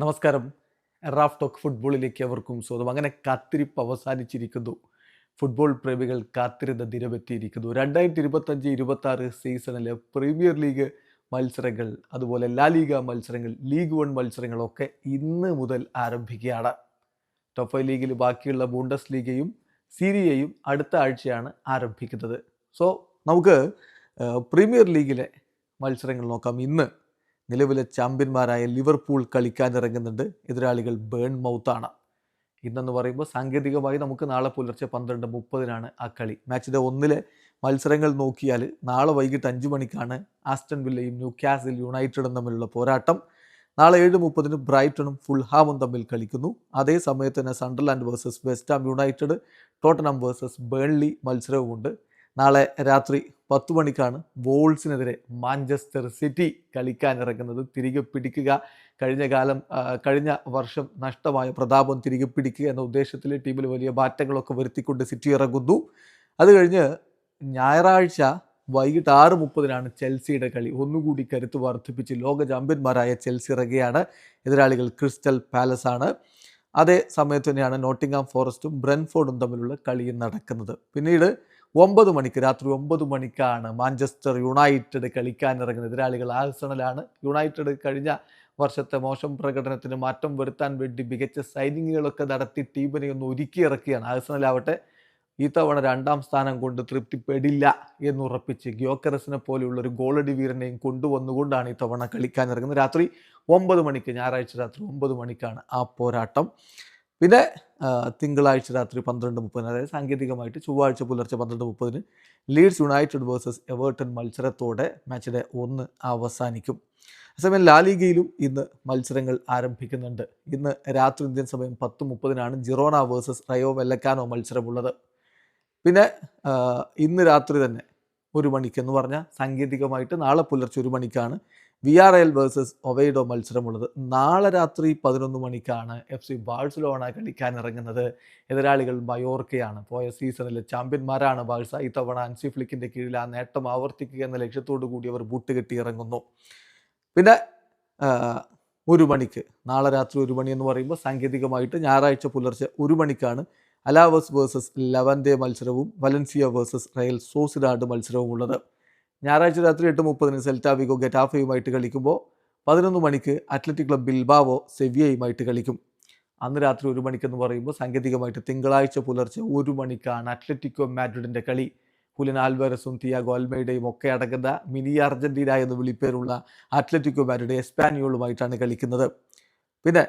നമസ്കാരം. Raf talk ഫുട്ബോളിലേക്ക് അവർക്കും സ്വാഗതം. അങ്ങനെ കാത്തിരിപ്പ് അവസാനിച്ചിരിക്കുന്നു. ഫുട്ബോൾ പ്രേമികൾ കാത്തിരുന്ന ദിനമെത്തിയിരിക്കുന്നു. രണ്ടായിരത്തി ഇരുപത്തഞ്ച് ഇരുപത്തി ആറ് സീസണിലെ പ്രീമിയർ ലീഗ് മത്സരങ്ങൾ അതുപോലെ ലാ ലീഗ മത്സരങ്ങൾ ലീഗ് വൺ മത്സരങ്ങളൊക്കെ ഇന്ന് മുതൽ ആരംഭിക്കുകയാണ്. ടോപ്പ് ഫൈവ് ലീഗിൽ ബാക്കിയുള്ള ബൂണ്ടസ് ലീഗയും സീരിയയും അടുത്ത ആഴ്ചയാണ് ആരംഭിക്കുന്നത്. സോ നമുക്ക് പ്രീമിയർ ലീഗിലെ മത്സരങ്ങൾ നോക്കാം. ഇന്ന് നിലവിലെ ചാമ്പ്യന്മാരായ ലിവർപൂൾ കളിക്കാനിറങ്ങുന്നുണ്ട്. എതിരാളികൾ ബേൺ മൗത്താണ് ഇന്നെന്ന് പറയുമ്പോൾ സാങ്കേതികമായി നമുക്ക് നാളെ പുലർച്ചെ പന്ത്രണ്ട് മുപ്പതിനാണ് ആ കളി. മാച്ചിന്റെ ഒന്നിലെ മത്സരങ്ങൾ നോക്കിയാൽ നാളെ വൈകിട്ട് അഞ്ച് മണിക്കാണ് ആസ്റ്റൺ വില്ലയും ന്യൂ കാസിൽ യുണൈറ്റഡും തമ്മിലുള്ള പോരാട്ടം. നാളെ ഏഴ് മുപ്പതിന് ബ്രൈറ്റണും ഫുൾഹാമും തമ്മിൽ കളിക്കുന്നു. അതേ സമയത്ത് തന്നെ Sunderland versus West Ham United Tottenham versus Burnley മത്സരവുമുണ്ട്. നാളെ രാത്രി പത്ത് മണിക്കാണ് വോൾസിനെതിരെ മാഞ്ചസ്റ്റർ സിറ്റി കളിക്കാനിറങ്ങുന്നത്. തിരികെ പിടിക്കുക. കഴിഞ്ഞ കാലം കഴിഞ്ഞ വർഷം നഷ്ടമായ പ്രതാപം തിരികെ പിടിക്കുക എന്ന ഉദ്ദേശത്തിൽ ടീമിൽ വലിയ മാറ്റങ്ങളൊക്കെ വരുത്തിക്കൊണ്ട് സിറ്റി ഇറങ്ങുന്നു. അത് കഴിഞ്ഞ് ഞായറാഴ്ച വൈകിട്ട് ആറ് മുപ്പതിനാണ് ചെൽസിയുടെ കളി. ഒന്നുകൂടി കരുത്ത് വർദ്ധിപ്പിച്ച് ലോക ചാമ്പ്യന്മാരായ ചെൽസി ഇറങ്ങുകയാണ്. എതിരാളികൾ ക്രിസ്റ്റൽ പാലസ് ആണ് അതേ സമയത്ത് തന്നെയാണ് നോട്ടിംഗ്ഹാം ഫോറസ്റ്റും ബ്രെൻഫോർഡും തമ്മിലുള്ള കളിയും നടക്കുന്നത്. പിന്നീട് ഒമ്പത് മണിക്ക് രാത്രി ഒമ്പത് മണിക്കാണ് മാഞ്ചസ്റ്റർ യുണൈറ്റഡ് കളിക്കാനിറങ്ങുന്ന എതിരാളികൾ ആഴ്സണലാണ്. യുണൈറ്റഡ് കഴിഞ്ഞ വർഷത്തെ മോശം പ്രകടനത്തിന് മാറ്റം വരുത്താൻ വേണ്ടി മികച്ച സൈനിങ്ങുകളൊക്കെ നടത്തി ടീമിനെ ഒന്ന് ഒരുക്കി ഇറക്കുകയാണ് ആഴ്സണലാവട്ടെ തവണ രണ്ടാം സ്ഥാനം കൊണ്ട് തൃപ്തിപ്പെടില്ല എന്നുറപ്പിച്ച് ഗ്യോക്കറസിനെ പോലെയുള്ള ഒരു ഗോളടി വീരനെയും കൊണ്ടുവന്നുകൊണ്ടാണ് ഈ തവണ കളിക്കാനിറങ്ങുന്നത്. രാത്രി ഒമ്പത് മണിക്ക് ഞായറാഴ്ച രാത്രി ഒമ്പത് മണിക്കാണ് ആ പോരാട്ടം. പിന്നെ തിങ്കളാഴ്ച രാത്രി പന്ത്രണ്ട് മുപ്പതിന് അതായത് സാങ്കേതികമായിട്ട് ചൊവ്വാഴ്ച പുലർച്ചെ പന്ത്രണ്ട് മുപ്പതിന് ലീഡ്സ് യുണൈറ്റഡ് വേഴ്സസ് എവേർട്ടൺ മത്സരത്തോടെ മാച്ചിന്റെ ഒന്ന് അവസാനിക്കും. അതേസമയം ലാലിഗയിലും ഇന്ന് മത്സരങ്ങൾ ആരംഭിക്കുന്നുണ്ട്. ഇന്ന് രാത്രി ഇന്ത്യൻ സമയം പത്ത് മുപ്പതിനാണ് ജിറോണ വേഴ്സസ് റയോ വെല്ലക്കാനോ മത്സരമുള്ളത്. പിന്നെ ഇന്ന് രാത്രി തന്നെ ഒരു മണിക്ക് എന്ന് പറഞ്ഞാൽ സാങ്കേതികമായിട്ട് നാളെ പുലർച്ചെ ഒരു മണിക്കാണ്. V R L versus Oviedo മത്സരമുള്ളത്. നാളെ രാത്രി പതിനൊന്ന് മണിക്കാണ് എഫ് സി ബാഴ്സലോണ കളിക്കാൻ ഇറങ്ങുന്നത്. എതിരാളികൾ മയോർക്കയാണ്. പോയ സീസണിലെ ചാമ്പ്യന്മാരാണ് ബാഴ്സ. ഇത്തവണ അൻസി ഫ്ലിക്കിന്റെ കീഴിൽ ആ നേട്ടം ആവർത്തിക്കുക എന്ന ലക്ഷ്യത്തോടു കൂടി അവർ ബൂട്ട് കെട്ടി ഇറങ്ങുന്നു. പിന്നെ ഒരു മണിക്ക്. നാളെ രാത്രി ഒരു മണി എന്ന് പറയുമ്പോൾ സാങ്കേതികമായിട്ട് ഞായറാഴ്ച പുലർച്ചെ ഒരു മണിക്കാണ് അലാവസ് വേഴ്സസ് ലവന്റെ മത്സരവും വലൻസിയ വേഴ്സസ് റയൽ സോസിഡാഡ് മത്സരവും ഉള്ളത്. ഞായറാഴ്ച രാത്രി എട്ട് മുപ്പതിന് സെൽറ്റാവിഗോ ഗെറ്റാഫയുമായിട്ട് കളിക്കുമ്പോൾ പതിനൊന്ന് മണിക്ക് അത്ലറ്റിക് ക്ലബ് ബിൽബാവോ സെവിയയുമായിട്ട് കളിക്കും. അന്ന് രാത്രി ഒരു മണിക്കെന്ന് പറയുമ്പോൾ സാങ്കേതികമായിട്ട് തിങ്കളാഴ്ച പുലർച്ചെ ഒരു മണിക്കാണ് അത്ലറ്റിക്കോ മാഡ്രിഡിന്റെ കളി. ഹുലിൻ ആൽവാരസും തിയാഗോ അൽമേഡയും ഒക്കെ അടങ്ങുന്ന മിനി അർജന്റീന എന്ന് വിളിപ്പേരുള്ള അത്ലറ്റിക്കോ മാഡ്രിഡ് എസ്പാനിയോളുമായിട്ടാണ് കളിക്കുന്നത്. പിന്നെ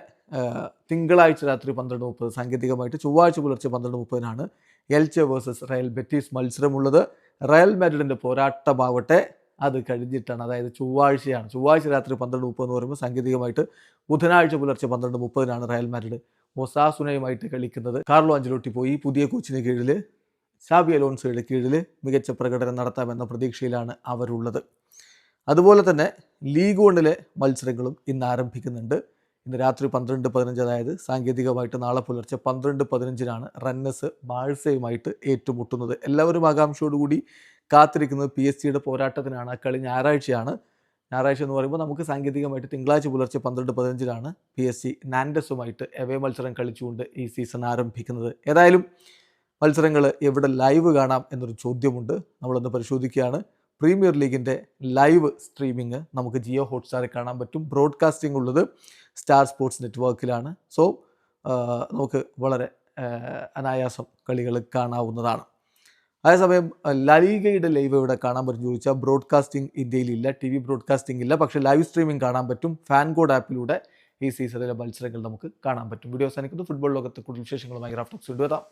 തിങ്കളാഴ്ച രാത്രി പന്ത്രണ്ട് മുപ്പത് സാങ്കേതികമായിട്ട് ചൊവ്വാഴ്ച പുലർച്ചെ പന്ത്രണ്ട് മുപ്പതിനാണ് എൽച്ചെ വേഴ്സസ് റയൽ ബെറ്റീസ് മത്സരമുള്ളത്. റയൽ മാഡ്രിഡിന്റെ പോരാട്ടമാവട്ടെ അത് കഴിഞ്ഞിട്ടാണ്. അതായത് ചൊവ്വാഴ്ചയാണ്. ചൊവ്വാഴ്ച രാത്രി പന്ത്രണ്ട് മുപ്പത് എന്ന് പറയുമ്പോൾ സാങ്കേതികമായിട്ട് ബുധനാഴ്ച പുലർച്ചെ പന്ത്രണ്ട് മുപ്പതിനാണ് റയൽ മാഡ്രിഡ് ഒസാസുനയുമായിട്ട് കളിക്കുന്നത്. കാർലോ അഞ്ചലോട്ടി പോയി പുതിയ കോച്ചിന് കീഴിൽ ഷാബി അലോൺസോയുടെ കീഴിൽ മികച്ച പ്രകടനം നടത്താമെന്ന പ്രതീക്ഷയിലാണ് അവരുള്ളത്. അതുപോലെ തന്നെ ലീഗ് വണ്ണിലെ മത്സരങ്ങളും ഇന്ന് ആരംഭിക്കുന്നുണ്ട്. ഇന്ന് രാത്രി പന്ത്രണ്ട് പതിനഞ്ച് അതായത് സാങ്കേതികമായിട്ട് നാളെ പുലർച്ചെ പന്ത്രണ്ട് പതിനഞ്ചിനാണ് റണ്ണേഴ്സ് മാഴ്സയുമായിട്ട് ഏറ്റുമുട്ടുന്നത്. എല്ലാവരും ആകാംക്ഷയോടുകൂടി കാത്തിരിക്കുന്നത് പി എസ് സിയുടെ പോരാട്ടത്തിനാണ്. കളി ഞായറാഴ്ചയാണ്. ഞായറാഴ്ച എന്ന് പറയുമ്പോൾ നമുക്ക് സാങ്കേതികമായിട്ട് തിങ്കളാഴ്ച പുലർച്ചെ പന്ത്രണ്ട് പതിനഞ്ചിലാണ് പി എസ് സി നാൻഡസുമായിട്ട് എവേ മത്സരം കളിച്ചുകൊണ്ട് ഈ സീസൺ ആരംഭിക്കുന്നത്. ഏതായാലും മത്സരങ്ങൾ എവിടെ ലൈവ് കാണാം എന്നൊരു ചോദ്യമുണ്ട്. നമ്മളൊന്ന് പരിശോധിക്കുകയാണ്. പ്രീമിയർ ലീഗിന്റെ ലൈവ് സ്ട്രീമിംഗ് നമുക്ക് ജിയോ ഹോട്ട്സ്റ്റാറിൽ കാണാൻ പറ്റും. ബ്രോഡ്കാസ്റ്റിംഗ് ഉള്ളത് സ്റ്റാർ സ്പോർട്സ് നെറ്റ്വർക്കിലാണ്. സോ നമുക്ക് വളരെ അനായാസം കളികൾ കാണാവുന്നതാണ്. അതേസമയം ലലീഗയുടെ ലൈവ് ഇവിടെ കാണാൻ പറ്റും. ചോദിച്ചാൽ ബ്രോഡ്കാസ്റ്റിംഗ് ഇന്ത്യയിലില്ല ടി വി ബ്രോഡ്കാസ്റ്റിംഗ് ഇല്ല. പക്ഷേ ലൈവ് സ്ട്രീമിംഗ് കാണാൻ പറ്റും. ഫാൻ കോഡ് ആപ്പിലൂടെ ഈ സീസണിലെ മത്സരങ്ങൾ നമുക്ക് കാണാൻ പറ്റും. വീഡിയോ അവസാനിക്കുന്നു. ഫുട്ബോൾ ലോകത്തെ കൂടുതൽ വിശേഷങ്ങളുമായി ഗ്രാഫ്റ്റോക്സ് കൊണ്ടുവരാം